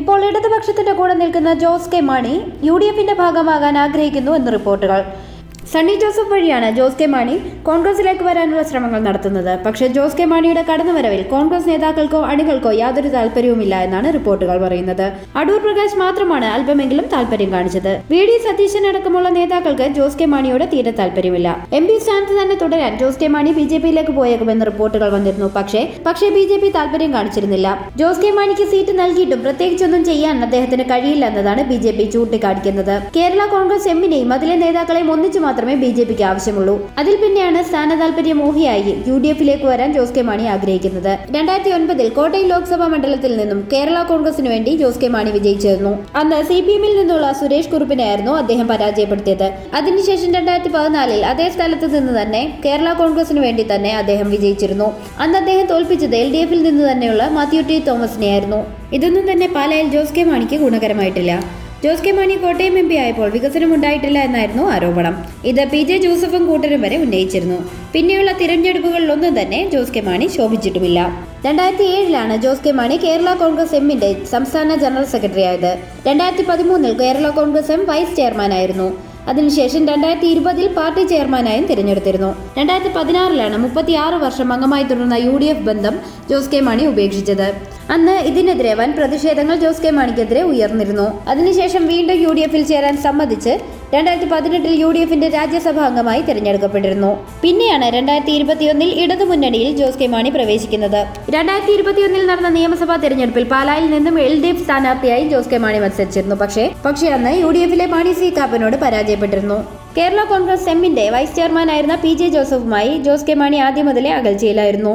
ഇപ്പോൾ ഇടതുപക്ഷത്തിന്റെ കൂടെ നിൽക്കുന്ന Jose K Mani U D എഫിന്റെ ഭാഗമാകാൻ ആഗ്രഹിക്കുന്നു എന്ന് റിപ്പോർട്ടുകൾ. സണ്ണി ജോസഫ് വഴിയാണ് ജോസ് കെ മാണി കോൺഗ്രസിലേക്ക് വരാനുള്ള ശ്രമങ്ങൾ നടത്തുന്നത്. പക്ഷേ ജോസ് കെ മാണിയുടെ കടന്നുവരവിൽ കോൺഗ്രസ് നേതാക്കൾക്കോ അണികൾക്കോ യാതൊരു താല്പര്യവുമില്ല എന്നാണ് റിപ്പോർട്ടുകൾ പറയുന്നത്. അടൂർ പ്രകാശ് മാത്രമാണ് അല്പമെങ്കിലും താല്പര്യം കാണിച്ചത്. വി ഡി സതീശൻ അടക്കമുള്ള നേതാക്കൾക്ക് ജോസ് കെ മാണിയോട് തീരെ താല്പര്യമില്ല എം പി സ്ഥാനത്ത് തന്നെ തുടരാൻ Jose K Mani B J പിയിലേക്ക് പോയേക്കുമെന്ന് റിപ്പോർട്ടുകൾ വന്നിരുന്നു. പക്ഷേ പക്ഷേ ബി ജെ പി താല്പര്യം കാണിച്ചിരുന്നില്ല. ജോസ് കെ മാണിക്ക് സീറ്റ് നൽകിയിട്ടും പ്രത്യേകിച്ചൊന്നും ചെയ്യാൻ അദ്ദേഹത്തിന് കഴിയില്ല എന്നതാണ് ബി ജെ പി ചൂണ്ടിക്കാണിക്കുന്നത്. കേരള കോൺഗ്രസ് എമ്മിനെയും അതിലെ നേതാക്കളെയും ഒന്നിച്ചു മാത്രമേ ബി ജെ പിക്ക് ആവശ്യമുള്ളൂ. അതിൽ പിന്നെയാണ് സ്ഥാന താല്പര്യ മോഹിയായി യു ഡി എഫിലേക്ക് വരാൻ ജോസ് കെ മാണി ആഗ്രഹിക്കുന്നത്. രണ്ടായിരത്തി ഒൻപതിൽ കോട്ടയം ലോക്സഭാ മണ്ഡലത്തിൽ നിന്നും കേരള കോൺഗ്രസിന് വേണ്ടി ജോസ് കെ മാണി വിജയിച്ചിരുന്നു. അന്ന് സി പി എമ്മിൽ നിന്നുള്ള സുരേഷ് കുറുപ്പിനെയായിരുന്നു അദ്ദേഹം പരാജയപ്പെടുത്തിയത്. അതിനുശേഷം രണ്ടായിരത്തി പതിനാലിൽ അതേ സ്ഥലത്ത് നിന്ന് തന്നെ കേരള കോൺഗ്രസിന് വേണ്ടി തന്നെ അദ്ദേഹം വിജയിച്ചിരുന്നു. അന്ന് അദ്ദേഹം തോൽപ്പിച്ചത് എൽ ഡി എഫിൽ നിന്ന് തന്നെയുള്ള മാത്യു ടി തോമസിനെയായിരുന്നു. ഇതൊന്നും തന്നെ പാലയിൽ ജോസ് കെ മാണിക്ക് ഗുണകരമായിട്ടില്ല. Jose K Mani Kottayam M P ആയപ്പോൾ വികസനം ഉണ്ടായിട്ടില്ല എന്നായിരുന്നു ആരോപണം. ഇത് പി ജെ ജോസഫും കൂട്ടരും വരെ ഉന്നയിച്ചിരുന്നു. പിന്നെയുള്ള തിരഞ്ഞെടുപ്പുകളിലൊന്നും തന്നെ ജോസ് കെ മാണി ശോഭിച്ചിട്ടുമില്ല. രണ്ടായിരത്തി ഏഴിലാണ് ജോസ് കെ മാണി കേരള കോൺഗ്രസ് എമ്മിന്റെ സംസ്ഥാന ജനറൽ സെക്രട്ടറി ആയത് രണ്ടായിരത്തി പതിമൂന്നിൽ കേരള കോൺഗ്രസ് എം വൈസ് ചെയർമാനായിരുന്നു. അതിനുശേഷം രണ്ടായിരത്തി ഇരുപതിൽ പാർട്ടി ചെയർമാനായും തിരഞ്ഞെടുത്തിരുന്നു. രണ്ടായിരത്തി പതിനാറിലാണ് മുപ്പത്തിയാറ് വർഷം അംഗമായി തുടർന്ന യു ഡി എഫ് ബന്ധം ജോസ് കെ മാണി ഉപേക്ഷിച്ചത്. അന്ന് ഇതിനെതിരെ വൻ പ്രതിഷേധങ്ങൾ ജോസ് കെ മാണിക്കെതിരെ ഉയർന്നിരുന്നു. അതിനുശേഷം വീണ്ടും യു ഡി എഫിൽ ചേരാൻ സമ്മതിച്ച് രണ്ടായിരത്തി പതിനെട്ടിൽ യു ഡി എഫിന്റെ രാജ്യസഭാ അംഗമായി തിരഞ്ഞെടുക്കപ്പെട്ടിരുന്നു. പിന്നെയാണ് രണ്ടായിരത്തി ഇരുപത്തിയൊന്നിൽ ഇടതുമുന്നണിയിൽ ജോസ് കെ മാണി പ്രവേശിക്കുന്നത്. രണ്ടായിരത്തി ഇരുപത്തിയൊന്നിൽ നടന്ന നിയമസഭാ തെരഞ്ഞെടുപ്പിൽ പാലായിൽ നിന്നും എൽ ഡി എഫ് സ്ഥാനാർത്ഥിയായി ജോസ് കെ മാണി മത്സരിച്ചിരുന്നു. പക്ഷേ പക്ഷേ അന്ന് യു ഡി എഫിലെ മാണി സി കാപ്പനോട് പരാജയപ്പെട്ടിരുന്നു. കേരള കോൺഗ്രസ് എമ്മിന്റെ വൈസ് ചെയർമാനായിരുന്ന പി ജെ ജോസഫുമായി ജോസ് കെ മാണി ആദ്യം മുതലേ അകൽച്ചയിലായിരുന്നു.